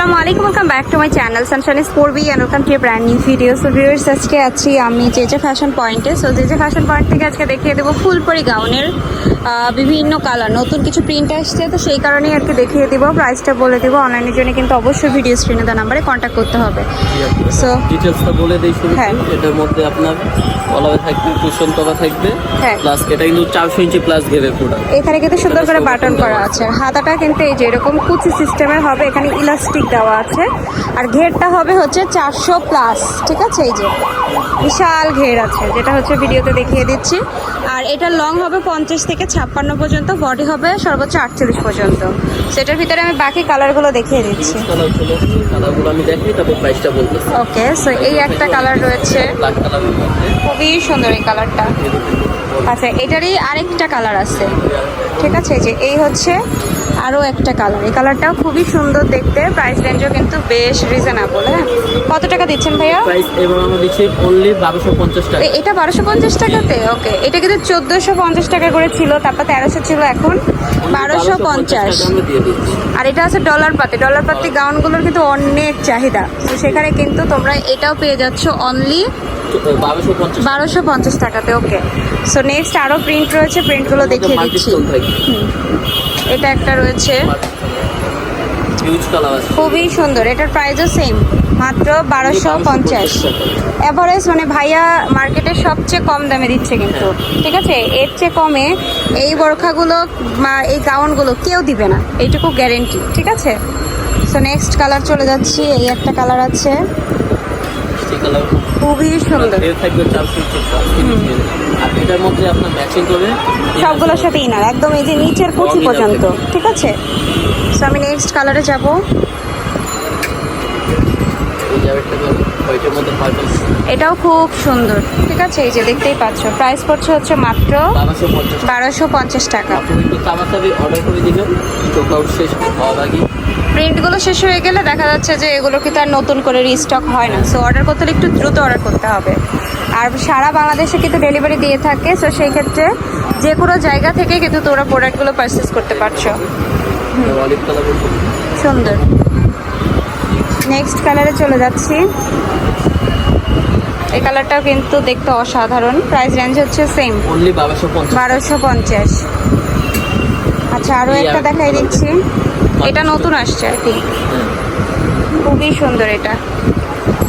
আসসালামু আলাইকুম welcome back to my channel sunshine sport B and welcome to brand new video so viewers আজকে আছি আমি যে যে ফ্যাশন পয়েন্টে সো যে যে ফ্যাশন পয়েন্ট থেকে আজকে দেখিয়ে দেবো ফুলপরি গাউনের বিভিন্ন কালার নতুন কিছু প্রিন্ট আসছে। তো সেই কারণেই আর কি দেখিয়ে দেবো প্রাইসটা বলে দেবো। অনলাইনের জন্য কিন্তু অবশ্যই ভিডিও স্ক্রিনে দেওয়া নাম্বারে কন্ট্যাক্ট করতে হবে। সো ডিটেলসটা বলে দেই হ্যাঁ। এটার মধ্যে আপনার কলাবে থাকবে কুশন করা থাকবে হ্যাঁ। প্লাস এটা কিন্তু চারশো ইঞ্চি প্লাস ঘেরে প্রোডাক্ট এখানে কিন্তু সুন্দর করে বাটন করা আছে। হাতাটা কিন্তু এই যে এরকম কুচি সিস্টেমের হবে এখানে ইলাস্টিক দেওয়া আছে। আর ঘেরটা হবে হচ্ছে চারশো প্লাস ঠিক আছে? এই যে বিশাল ঘের আছে যেটা হচ্ছে ভিডিওতে দেখিয়ে দিচ্ছি। আর এটা লং হবে পঞ্চাশ থেকে ছাপ্পান্ন পর্যন্ত বডি হবে সর্বোচ্চ আটচল্লিশ পর্যন্ত। সেটার ভিতরে আমি বাকি কালারগুলো দেখিয়ে দিচ্ছি। ওকে সো এই একটা কালার রয়েছে। খুবই সুন্দর এই কালারটা আচ্ছা এটারই আরেকটা কালার আছে। ঠিক আছে যে এই হচ্ছে আরও একটা কালার এই কালারটাও খুবই সুন্দর দেখতে। প্রাইস রেঞ্জও কিন্তু বেশ রিজনেবল হ্যাঁ? কত টাকা দিচ্ছেন ভাইয়া? প্রাইস এবার আমরা দিচ্ছি অনলি বারোশো পঞ্চাশ টাকা। এটা বারোশো পঞ্চাশ টাকাতে? ওকে এটা কিন্তু চোদ্দোশো পঞ্চাশ টাকা করে ছিল তারপর তেরোশো ছিল এখন। বারোশো পঞ্চাশ। টাকা আমরা দিয়ে দিচ্ছি। আর এটা আছে ডলার পাতি। ডলার পাতি গাউনগুলোর কিন্তু অনেক চাহিদা। তো সেখানে কিন্তু তোমরা এটাও পেয়ে যাচ্ছ অনলি বারোশো পঞ্চাশ টাকাতে ওকে সো নেক্সট আরও প্রিন্ট রয়েছে প্রিন্টগুলো দেখিয়ে দিচ্ছি। এটা একটা রয়েছে। খুবই সুন্দর। এটার প্রাইসও সেম মাত্র বারোশো পঞ্চাশ। এভারেজ মানে ভাইয়া মার্কেটে সবচেয়ে কম দামে দিচ্ছে কিন্তু। ঠিক আছে? এর চেয়ে কমে এই বরখাগুলো বা এই গাউনগুলো কেউ দিবে না। এইটুকু গ্যারেন্টি ঠিক আছে? সো নেক্সট কালার চলে যাচ্ছি। এই একটা কালার আছে। খুবই সুন্দর। এর থাকবে ইঞ্চি প্লাস আর এটার মধ্যে আপনার ম্যাচিং করে সবগুলোর সাথে ইনার একদম এই যে নিচের কুচি পর্যন্ত ঠিক আছে? সো আমি নেক্সট কালারে যাব। এই হোয়াইটের মধ্যে পার্পল এটাও খুব সুন্দর। ঠিক আছে এই যে দেখতেই পাচ্ছ। প্রাইস পড়ছে হচ্ছে মাত্র বারোশো পঞ্চাশ টাকা। একটু তাড়াতাড়ি অর্ডার করে দিবেন স্টক শেষ হওয়ার আগে। প্রিন্টগুলো শেষ হয়ে গেলে দেখা যাচ্ছে যে এগুলো কিন্তু আর নতুন করে রিস্টক হয় না। সো অর্ডার করতে হলে একটু দ্রুত অর্ডার করতে হবে। আর সারা বাংলাদেশে কিন্তু ডেলিভারি দিয়ে থাকে। সো সেই ক্ষেত্রে যে কোনো জায়গা থেকে কিন্তু তোমরা প্রোডাক্টগুলো পারচেস করতে পারছ। সুন্দর। নেক্সট কালারে চলে যাচ্ছি। এই কালারটাও কিন্তু দেখতে অসাধারণ। প্রাইস রেঞ্জ হচ্ছে সেম অনলি বারোশো পঞ্চাশ। আচ্ছা আরও একটা দেখাই দিচ্ছি। এটা নতুন আসছে আর কি খুবই সুন্দর এটা।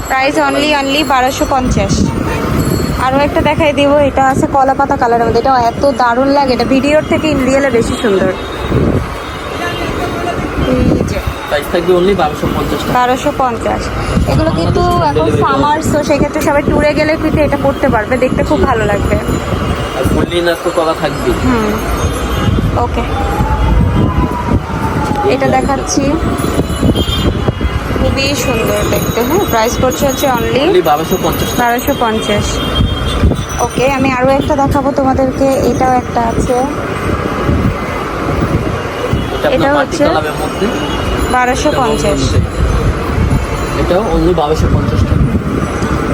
প্রাইস অনলি অনলি বারোশো পঞ্চাশ। আরও একটা দেখাই দিব। এটা আছে কলা পাতা কালারের মধ্যে। এটা এত দারুণ লাগে। এটা ভিডিওর থেকে ইন রিয়েলে বেশি সুন্দর এই যে প্রাইস থাকবে অনলি বারোশো পঞ্চাশ টাকা। বারোশো পঞ্চাশ। এগুলো কিন্তু এখন সামার তো সেক্ষেত্রে সবাই ট্যুরে গেলে কিন্তু এটা পড়তে পারবে দেখতে খুব ভালো লাগবে। আর ফুললি নাচ তো থাকবে হুম। ওকে এটা দেখাচ্ছি। খুবই সুন্দর দেখতে হ্যাঁ প্রাইস পড়ছে হচ্ছে অনলি বারোশো পঞ্চাশ বারোশো পঞ্চাশ। ওকে আমি আরও একটা দেখাবো তোমাদেরকে এটাও একটা আছে। এটা হচ্ছে বারোশো পঞ্চাশ। এটাও অনলি বারোশো পঞ্চাশ টাকা।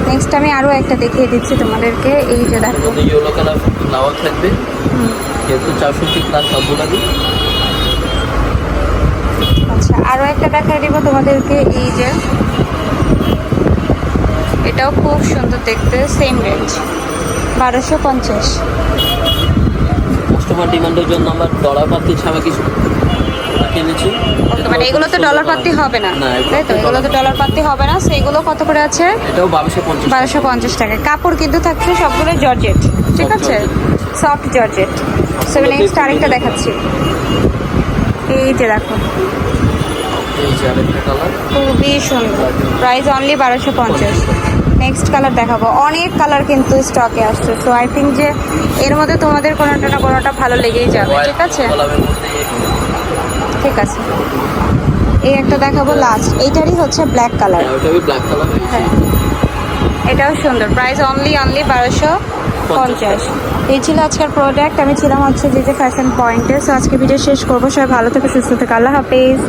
নেক্সট আমি আরও একটা দেখিয়ে দিচ্ছি তোমাদেরকে এই যে দেখো। ইয়েলো কালার ফ্লাওয়ার থাকবে। যেহেতু চারশো ঠিক প্লাস সবগুলো আচ্ছা আরও একটা দেখাই দিব তোমাদেরকে এই যে। এটাও খুব সুন্দর দেখতে সেম রেঞ্জ বারোশো পঞ্চাশ। কাস্টমার ডিমান্ডের জন্য আমরা ডলার পাতি ছাড়া কিছু কিনেছি। মানে এগুলো তো ডলার পাতি হবে না। তাই তো? এগুলো তো ডলার পাতি। হবে না। সো এগুলো কত করে আছে? এটাও বারোশো পঞ্চাশ টাকা। কাপড় কিন্তু থাকছে সবগুলো জর্জেট। ঠিক আছে? Soft georgette. সো নেক্সট আরেকটা দেখাচ্ছি। এই যে দেখো। খুবই সুন্দর। প্রাইস অনলি বারোশো পঞ্চাশ। নেক্সট কালার দেখাবো। অনেক কালার কিন্তু স্টকে আসছে। সো আই থিঙ্ক যে এর মধ্যে তোমাদের কোনোটা না কোনোটা ভালো লেগেই যাবে। ঠিক আছে? আছে এই একটা দেখাবো লাস্ট এইটারই হচ্ছে ব্ল্যাক কালার ব্ল্যাক কালার হ্যাঁ। এটাও সুন্দর। প্রাইস অনলি অনলি বারোশো পঞ্চাশ। এই ছিল আজকের প্রোডাক্ট আমি ছিলাম হচ্ছে যে যে ফ্যাশন পয়েন্টে সো আজকে ভিডিও শেষ করব। সবাই ভালো থেকে সুস্থ থেকে। আল্লাহ হাফেজ।